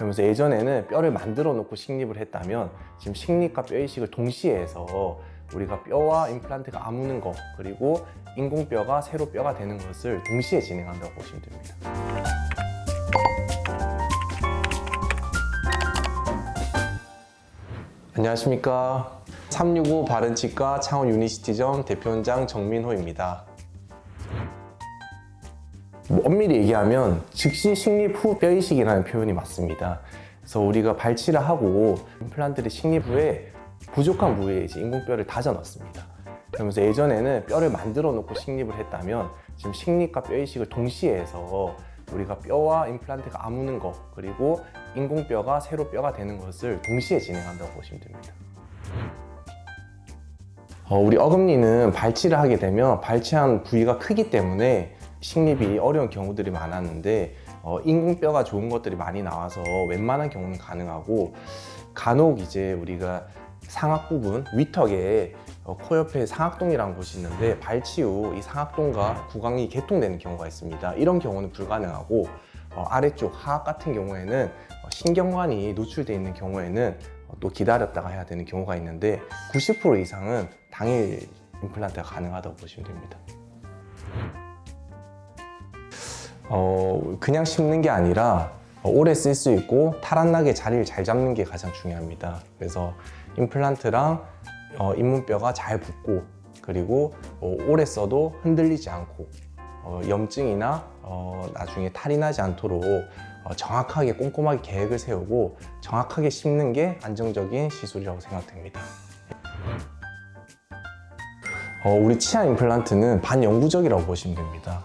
그러면서 예전에는 뼈를 만들어 놓고 식립을 했다면 지금 식립과 뼈 이식을 동시에 해서 우리가 뼈와 임플란트가 아무는 거 그리고 인공뼈가 새로 뼈가 되는 것을 동시에 진행한다고 보시면 됩니다. 안녕하십니까. 365 바른치과 창원 유니시티점 대표원장 정민호입니다. 뭐 엄밀히 얘기하면 즉시 식립 후 뼈 이식이라는 표현이 맞습니다. 그래서 우리가 발치를 하고 임플란트를 식립 후에 부족한 부위에 이제 인공뼈를 다져 넣습니다. 그러면서 예전에는 뼈를 만들어 놓고 식립을 했다면 지금 식립과 뼈 이식을 동시에 해서 우리가 뼈와 임플란트가 아무는 거 그리고 인공뼈가 새로 뼈가 되는 것을 동시에 진행한다고 보시면 됩니다. 어, 우리 어금니는 발치를 하게 되면 발치한 부위가 크기 때문에 식립이 어려운 경우들이 많았는데 어, 인공뼈가 좋은 것들이 많이 나와서 웬만한 경우는 가능하고 간혹 이제 우리가 상악 부분 위턱에 어, 코 옆에 상악동이라는 곳이 있는데 발치 후 이 상악동과 구강이 개통되는 경우가 있습니다. 이런 경우는 불가능하고 어, 아래쪽 하악 같은 경우에는 어, 신경관이 노출되어 있는 경우에는 어, 또 기다렸다가 해야 되는 경우가 있는데 90% 이상은 당일 임플란트가 가능하다고 보시면 됩니다. 어, 그냥 심는 게 아니라 어, 오래 쓸 수 있고 탈안 나게 자리를 잘 잡는 게 가장 중요합니다. 그래서 임플란트랑 어, 잇몸뼈가 잘 붙고 그리고 어, 오래 써도 흔들리지 않고 어, 염증이나 어, 나중에 탈이 나지 않도록 어, 정확하게 꼼꼼하게 계획을 세우고 정확하게 심는 게 안정적인 시술이라고 생각됩니다. 어, 우리 치아 임플란트는 반영구적이라고 보시면 됩니다.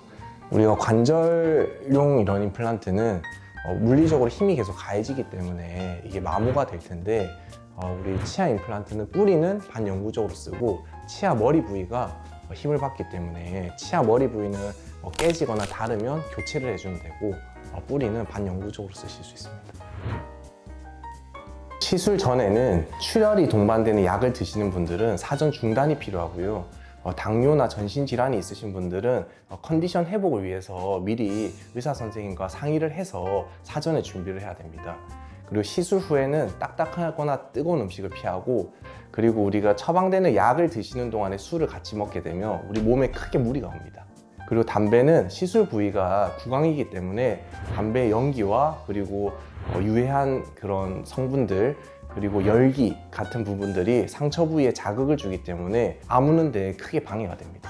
우리가 관절용 이런 임플란트는 어, 물리적으로 힘이 계속 가해지기 때문에 이게 마모가 될 텐데 어, 우리 치아 임플란트는 뿌리는 반영구적으로 쓰고 치아 머리 부위가 어, 힘을 받기 때문에 치아 머리 부위는 어, 깨지거나 다르면 교체를 해주면 되고 어, 뿌리는 반영구적으로 쓰실 수 있습니다. 시술 전에는 출혈이 동반되는 약을 드시는 분들은 사전 중단이 필요하고요. 어, 당뇨나 전신 질환이 있으신 분들은 어, 컨디션 회복을 위해서 미리 의사 선생님과 상의를 해서 사전에 준비를 해야 됩니다. 그리고 시술 후에는 딱딱하거나 뜨거운 음식을 피하고 그리고 우리가 처방되는 약을 드시는 동안에 술을 같이 먹게 되면 우리 몸에 크게 무리가 옵니다. 그리고 담배는 시술 부위가 구강이기 때문에 담배 연기와 그리고 어, 유해한 그런 성분들 그리고 열기 같은 부분들이 상처 부위에 자극을 주기 때문에 아무는 데 크게 방해가 됩니다.